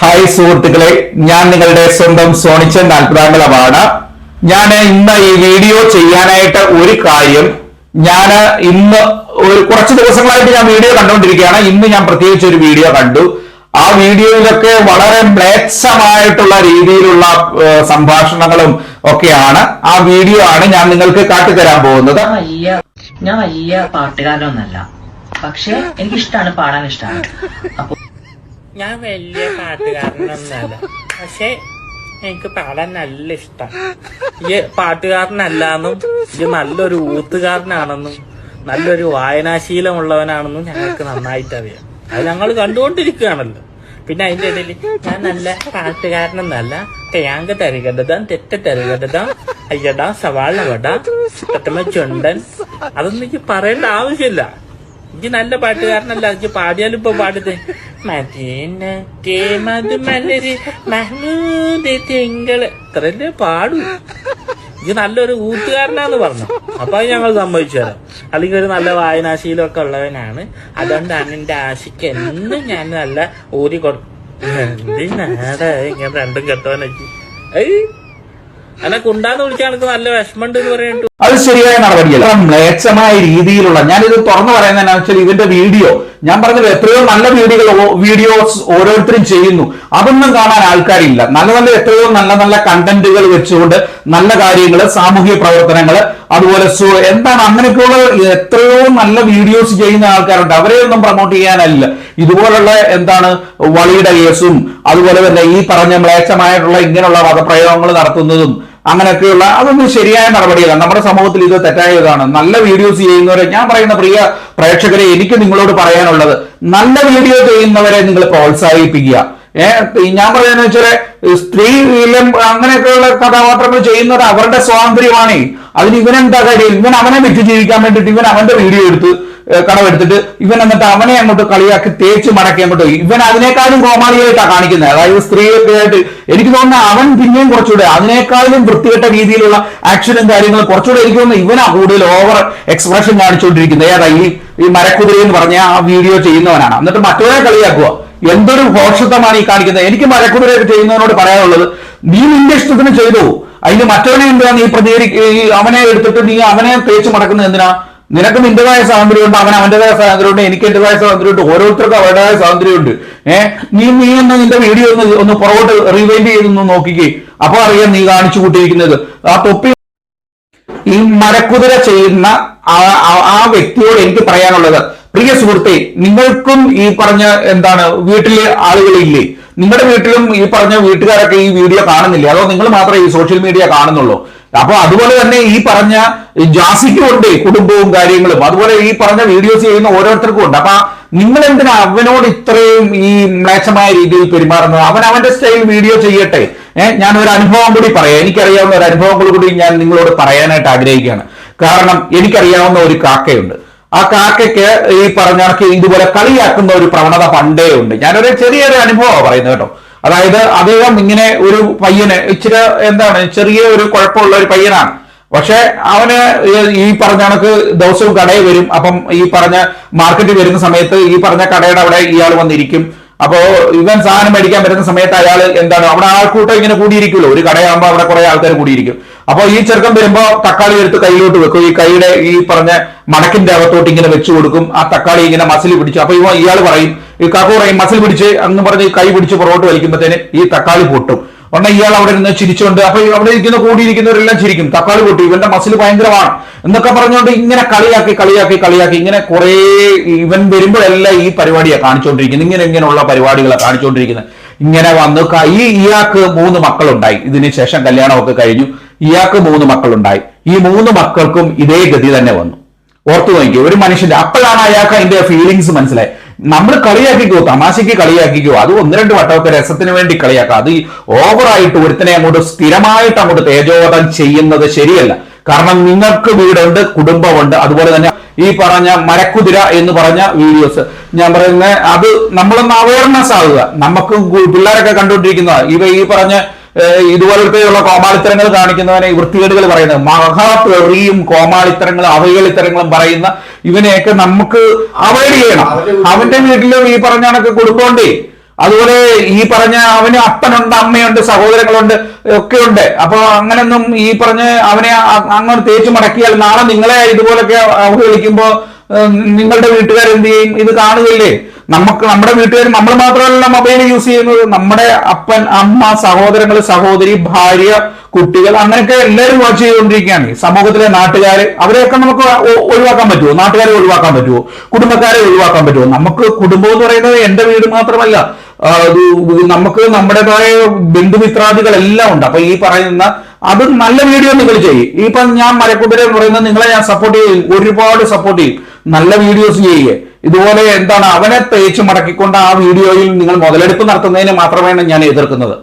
Hi സുഹൃത്തുക്കളെ ഞാൻ നിങ്ങളുടെ സ്വന്തം സോണിച്ചൻ നാൽപ്പതാംഗളമാണ്. ഞാൻ ഇന്ന് ഈ വീഡിയോ ചെയ്യാനായിട്ട് ഒരു കാര്യം ഞാൻ ഇന്ന് ഒരു കുറച്ച് ദിവസങ്ങളായിട്ട് ഞാൻ വീഡിയോ കണ്ടുകൊണ്ടിരിക്കുകയാണ്. ഇന്ന് ഞാൻ പ്രത്യേകിച്ച് ഒരു വീഡിയോ കണ്ടു. ആ വീഡിയോയിലൊക്കെ വളരെ മ്ലേച്ഛമായിട്ടുള്ള രീതിയിലുള്ള സംഭാഷണങ്ങളും ഒക്കെയാണ്. ആ വീഡിയോ ആണ് ഞാൻ നിങ്ങൾക്ക് കാട്ടിത്തരാൻ പോകുന്നത്. ഞാൻ വലിയ പാട്ടുകാരനൊന്നല്ല. പക്ഷെ എനിക്കിഷ്ടമാണ് പാടാൻ ഇഷ്ടമാണ് അപ്പൊ ഞാൻ വലിയ പാട്ടുകാരനൊന്നല്ല. പക്ഷെ എനിക്ക് പാടാൻ നല്ല ഇഷ്ടം. ഈ പാട്ടുകാരനല്ലാന്നും ഇത് നല്ലൊരു ഊത്തുകാരനാണെന്നും നല്ലൊരു വായനാശീലമുള്ളവനാണെന്നും ഞങ്ങൾക്ക് നന്നായിട്ട് അറിയാം അത് ഞങ്ങൾ കണ്ടുകൊണ്ടിരിക്കുകയാണല്ലോ. പിന്നെ അതിന്റെ ഇടയിൽ ഞാൻ നല്ല പാട്ടുകാരനൊന്നല്ല. തേങ്ങ തരികടതാം തെറ്റ തരികടതാം അയ്യടാ സവാള വട പെട്ടെന്ന് ചുണ്ടൻ. അതൊന്നും എനിക്ക് പറയേണ്ട ആവശ്യമില്ല. എനിക്ക് നല്ല പാട്ടുകാരനല്ല. എനിക്ക് പാടിയാലും ഇപ്പൊ പാടുന്നത് മദീനത്തെ മധുമലര് മഹ്മൂദ് തിങ്കൾ. ഇത്രല്ലേ പാടൂ. ഇത് നല്ലൊരു കൂട്ടുകാരനാന്ന് പറഞ്ഞു. അപ്പൊ ഞങ്ങൾ സമ്മതിച്ചു തരാം. അല്ലെങ്കിൽ ഒരു നല്ല വായനാശീലമൊക്കെ ഉള്ളവനാണ്. അതുകൊണ്ടാണ് എന്റെ ആശയ്ക്ക് എന്നും ഞാൻ നല്ല ഊരി കൊടുക്കും എന്തിനാടാ ഇങ്ങനെ രണ്ടും കെട്ടവനൊക്കെ? ഏയ്. എന്നെ നല്ല എന്ന് പറയുന്നുണ്ട് അത് ശരിയായ നടപടിയല്ല. മ്ലേച്ഛമായ രീതിയിലുള്ള ഞാനിത് തുറന്നു പറയുന്നത് എന്താ വെച്ചാൽ ഇതിന്റെ വീഡിയോ ഞാൻ പറഞ്ഞത് എത്രയോ നല്ല വീഡിയോകൾ വീഡിയോസ് ഓരോരുത്തരും ചെയ്യുന്നു. അതൊന്നും കാണാൻ ആൾക്കാരില്ല. നല്ല നല്ല എത്രയോ നല്ല നല്ല കണ്ടന്റുകൾ വെച്ചുകൊണ്ട് നല്ല കാര്യങ്ങൾ സാമൂഹ്യ പ്രവർത്തനങ്ങൾ അതുപോലെ എന്താണ് അങ്ങനെയൊക്കെയുള്ള എത്രയോ നല്ല വീഡിയോസ് ചെയ്യുന്ന ആൾക്കാരുണ്ട്. അവരെ ഒന്നും പ്രൊമോട്ട് ചെയ്യാനല്ല. ഇതുപോലുള്ള എന്താണ് വളിയുടെ കേസും അതുപോലെ തന്നെ ഈ പറഞ്ഞ മ്ലേച്ഛമായിട്ടുള്ള ഇങ്ങനെയുള്ള പദപ്രയോഗങ്ങൾ നടത്തുന്നതും അങ്ങനെയൊക്കെയുള്ള അതൊന്നും ശരിയായ നടപടിയല്ല. നമ്മുടെ സമൂഹത്തിൽ ഇത് തെറ്റായതാണ്. നല്ല വീഡിയോസ് ചെയ്യുന്നവരെ ഞാൻ പറയുന്ന പ്രിയ പ്രേക്ഷകരെ എനിക്ക് നിങ്ങളോട് പറയാനുള്ളത് നല്ല വീഡിയോ ചെയ്യുന്നവരെ നിങ്ങൾ പ്രോത്സാഹിപ്പിക്കുക. ഞാൻ പറയുന്നത് സ്ത്രീ സ്ത്രീയിലും അങ്ങനെയൊക്കെയുള്ള കഥാപാത്രങ്ങൾ ചെയ്യുന്നത് അവരുടെ സ്വാതന്ത്ര്യമാണ്. അതിന് ഇവനെന്താ കാര്യം? ഇവൻ അവനെ വിറ്റ് ജീവിക്കാൻ വേണ്ടിയിട്ട് ഇവൻ അവന്റെ വീഡിയോ എടുത്ത് ഏഹ് കടമെടുത്തിട്ട് ഇവൻ എന്നിട്ട് അവനെ അങ്ങോട്ട് കളിയാക്കി തേച്ച് മടക്കി അങ്ങോട്ട്. ഇവൻ അതിനേക്കാളും കോമാളിയായിട്ടാണ് കാണിക്കുന്നത്. അതായത് സ്ത്രീയൊക്കെ ആയിട്ട് എനിക്ക് തോന്നുന്ന അവൻ പിന്നെയും കുറച്ചുകൂടെ അതിനേക്കാളും വൃത്തികെട്ട രീതിയിലുള്ള ആക്ഷനും കാര്യങ്ങളും കുറച്ചുകൂടെ എനിക്ക് തോന്നുന്നു ഇവനാ കൂടുതൽ ഓവർ എക്സ്പ്രഷൻ കാണിച്ചുകൊണ്ടിരിക്കുന്നത്. ഏതാ ഈ ഈ മരക്കുതിരി എന്ന് പറഞ്ഞ ആ വീഡിയോ ചെയ്യുന്നവനാണ്. എന്നിട്ട് മറ്റൊരാളെ കളിയാക്കുക. എന്തൊരു ഭോഷത്വമാണ് ഈ കാണിക്കുന്നത്? എനിക്ക് മരക്കുതിരയൊക്കെ ചെയ്യുന്നതിനോട് പറയാനുള്ളത് നീ നിന്റെ ഇഷ്ടത്തിന് ചെയ്തു. അതിന് മറ്റവനെ എന്തിനാ നീ പ്രതികരി അവനെ എടുത്തിട്ട് നീ അവനെ തേച്ച് മടക്കുന്നത് എന്തിനാ? നിനക്ക് നിന്റേതായ സ്വാതന്ത്ര്യമുണ്ട് അവൻ അവന്റേതായ സ്വാതന്ത്ര്യമുണ്ട് എനിക്ക് എന്റേതായ സ്വാതന്ത്ര്യമുണ്ട് ഓരോരുത്തർക്കും അവരുടേതായ സ്വാതന്ത്ര്യമുണ്ട്. ഏഹ് നീ നീ ഒന്ന് നിന്റെ വീഡിയോ ഒന്ന് ഒന്ന് പുറകോട്ട് റിവൈൻഡ് ചെയ്തൊന്ന് നോക്കിക്കേ. അപ്പൊ അറിയാം നീ കാണിച്ചു കൂട്ടിയിരിക്കുന്നത്. ആ തൊപ്പി ഈ മരക്കുതിര ചെയ്യുന്ന ആ വ്യക്തിയോട് എനിക്ക് പറയാനുള്ളത് പ്രിയ സുഹൃത്തെ നിങ്ങൾക്കും ഈ പറഞ്ഞ എന്താണ് വീട്ടിലെ ആളുകളില്ലേ നിങ്ങളുടെ വീട്ടിലും ഈ പറഞ്ഞ വീട്ടുകാരൊക്കെ ഈ വീഡിയോ കാണുന്നില്ലേ? അതോ നിങ്ങൾ മാത്രമേ ഈ സോഷ്യൽ മീഡിയ കാണുന്നുള്ളൂ? അപ്പൊ അതുപോലെ തന്നെ ഈ പറഞ്ഞ ജാസിക്കുമുണ്ട് കുടുംബവും കാര്യങ്ങളും. അതുപോലെ ഈ പറഞ്ഞ വീഡിയോസ് ചെയ്യുന്ന ഓരോരുത്തർക്കും ഉണ്ട്. അപ്പൊ നിങ്ങൾ എന്തിനാ അവനോട് ഇത്രയും ഈ മ്ലേച്ഛമായ രീതിയിൽ പെരുമാറുന്നത്? അവൻ അവന്റെ സ്റ്റൈൽ വീഡിയോ ചെയ്യട്ടെ. ഏഹ് ഞാൻ ഒരു അനുഭവം കൂടി പറയാം. എനിക്കറിയാവുന്ന ഒരു അനുഭവം കൂടി ഞാൻ നിങ്ങളോട് പറയാനായിട്ട് ആഗ്രഹിക്കുകയാണ്. കാരണം എനിക്കറിയാവുന്ന ഒരു കാക്കയുണ്ട്. ആ കാക്കയ്ക്ക് ഈ പറഞ്ഞ കണക്ക് ഇതുപോലെ കളിയാക്കുന്ന ഒരു പ്രവണത പണ്ടേ ഉണ്ട്. ഞാനൊരു ചെറിയൊരു അനുഭവമാണ് പറയുന്നത് കേട്ടോ. അതായത് അദ്ദേഹം ഇങ്ങനെ ഒരു പയ്യന് ഇച്ചിരി എന്താണ് ചെറിയ ഒരു കുഴപ്പമുള്ള ഒരു പയ്യനാണ്. പക്ഷെ അവന് ഈ പറഞ്ഞ കണക്ക് ദിവസവും കടയിൽ വരും. അപ്പം ഈ പറഞ്ഞ മാർക്കറ്റിൽ വരുന്ന സമയത്ത് ഈ പറഞ്ഞ കടയുടെ അവിടെ ഇയാൾ വന്നിരിക്കും. അപ്പോ ഇവൻ സാധനം മേടിക്കാൻ വരുന്ന സമയത്ത് അയാൾ എന്താണ് അവിടെ ആൾക്കൂട്ടം ഇങ്ങനെ കൂടിയിരിക്കുമല്ലോ. ഒരു കടയാകുമ്പോൾ അവിടെ കുറെ ആൾക്കാർ കൂടിയിരിക്കും. അപ്പോൾ ഈ ചെറുക്കൻ വരുമ്പോ തക്കാളി എടുത്ത് കയ്യിലോട്ട് വെക്കും. ഈ കൈയുടെ ഈ പറഞ്ഞ മടക്കിന്റെ അകത്തോട്ട് ഇങ്ങനെ വെച്ചു കൊടുക്കും. ആ തക്കാളി ഇങ്ങനെ മസിൽ പിടിച്ചു അപ്പൊ ഇവ ഇയാൾ പറയും ഈ കാക്കു പറയും മസിൽ പിടിച്ച് അന്ന് പറഞ്ഞ് കൈ പിടിച്ച് പുറകോട്ട് വലിക്കുമ്പോഴത്തേന് ഈ തക്കാളി പൊട്ടും. ഉടനെ ഇയാൾ അവിടെ ഇരുന്ന് ചിരിച്ചുകൊണ്ട് അപ്പൊ അവിടെ ഇരിക്കുന്ന കൂടിയിരിക്കുന്നവരെല്ലാം ചിരിക്കും. തക്കാളി പൊട്ടി ഇവന്റെ മസിൽ ഭയങ്കരമാണ്. എന്നൊക്കെ പറഞ്ഞുകൊണ്ട് ഇങ്ങനെ കളിയാക്കി കളിയാക്കി കളിയാക്കി ഇങ്ങനെ കുറെ ഇവൻ വരുമ്പോഴെല്ലാം ഈ പരിപാടിയാണ് കാണിച്ചുകൊണ്ടിരിക്കുന്നത് ഇങ്ങനെ ഇങ്ങനെയുള്ള പരിപാടികളാണ് കാണിച്ചുകൊണ്ടിരിക്കുന്നത് ഇങ്ങനെ വന്ന് ഈ ഇയാൾക്ക് മൂന്ന് മക്കളുണ്ടായി. ഇതിന് ശേഷം കല്യാണമൊക്കെ കഴിഞ്ഞു. ഇയാൾക്ക് മൂന്ന് മക്കളുണ്ടായി. ഈ മൂന്ന് മക്കൾക്കും ഇതേ ഗതി തന്നെ വന്നു. ഓർത്തു നോക്കി ഒരു മനുഷ്യന്റെ അപ്പോഴാണ് അയാൾക്ക് അതിന്റെ ഫീലിങ്സ് മനസ്സിലായി നമ്മൾ കളിയാക്കിക്കോ തമാശയ്ക്ക് കളിയാക്കിക്കോ. അത് ഒന്ന് രണ്ട് വട്ടമൊക്കെ രസത്തിന് വേണ്ടി കളിയാക്കാം. അത് ഓവറായിട്ട് ഒരുത്തനെ അങ്ങോട്ട് സ്ഥിരമായിട്ട് അങ്ങോട്ട് തേജോവധം ചെയ്യുന്നത് ശരിയല്ല. കാരണം നിങ്ങൾക്ക് വീടുണ്ട് കുടുംബമുണ്ട്. അതുപോലെ തന്നെ ഈ പറഞ്ഞ മരക്കുതിര എന്ന് പറഞ്ഞ വീഡിയോസ് ഞാൻ പറയുന്നത് അത് നമ്മളൊന്ന് അവയർനെസ് ആവുക. നമുക്ക് പിള്ളേരൊക്കെ കണ്ടുകൊണ്ടിരിക്കുന്ന ഇവ ഈ പറഞ്ഞ ഇതുപോലത്തെയുള്ള കോമാളിത്തരങ്ങൾ കാണിക്കുന്നവനെ വൃത്തികേടുകൾ പറയുന്നത്. മഹാതെറിയും കോമാളിത്തരങ്ങളും അവഹേളിത്തരങ്ങളും പറയുന്ന ഇവനെയൊക്കെ നമുക്ക് അവോയ്ഡ് ചെയ്യണം. അവന്റെ വീട്ടിലും ഈ പറഞ്ഞ കണക്ക് കൊടുക്കോണ്ടേ അതുപോലെ ഈ പറഞ്ഞ അവന് അപ്പനുണ്ട് അമ്മയുണ്ട് സഹോദരങ്ങളുണ്ട് ഒക്കെ ഉണ്ട് അപ്പൊ അങ്ങനൊന്നും ഈ പറഞ്ഞ് അവനെ അങ്ങോട്ട് അങ്ങനെ തേച്ചു മടക്കിയാൽ നാളെ നിങ്ങളെ ഇതുപോലൊക്കെ അവഹേളിക്കുമ്പോ നിങ്ങളുടെ വീട്ടുകാർ എന്ത് ചെയ്യും? ഇത് കാണുകയില്ലേ? നമുക്ക് നമ്മുടെ വീട്ടുകാർ നമ്മൾ മാത്രമല്ല മൊബൈൽ യൂസ് ചെയ്യുന്നത്. നമ്മുടെ അപ്പൻ അമ്മ സഹോദരങ്ങൾ സഹോദരി ഭാര്യ കുട്ടികൾ അങ്ങനെയൊക്കെ എല്ലാവരും വാച്ച് ചെയ്തുകൊണ്ടിരിക്കുകയാണ്. സമൂഹത്തിലെ നാട്ടുകാർ അവരെയൊക്കെ നമുക്ക് ഒഴിവാക്കാൻ പറ്റുമോ? നാട്ടുകാരെ ഒഴിവാക്കാൻ പറ്റുമോ? കുടുംബക്കാരെ ഒഴിവാക്കാൻ പറ്റുമോ? നമുക്ക് കുടുംബം എന്ന് പറയുന്നത് എന്റെ വീട് മാത്രമല്ല. നമുക്ക് നമ്മുടേതായ ബന്ധുമിത്രാദികളെല്ലാം ഉണ്ട്. അപ്പൊ ഈ പറയുന്ന അത് നല്ല വീഡിയോ നിങ്ങൾ ചെയ്യും ഇപ്പൊ ഞാൻ മരക്കുതിര എന്ന് പറയുന്നത് നിങ്ങളെ ഞാൻ സപ്പോർട്ട് ചെയ്യും. ഒരുപാട് സപ്പോർട്ട് ചെയ്യും. നല്ല വീഡിയോസ് ചെയ്യുക ഇതുപോലെ എന്താണ് അവനെ തേച്ച് മടക്കിക്കൊണ്ട് ആ വീഡിയോയിൽ നിങ്ങൾ മുതലെടുപ്പ് നടത്തുന്നതിന് മാത്രമാണ് ഞാൻ എതിർക്കുന്നത്.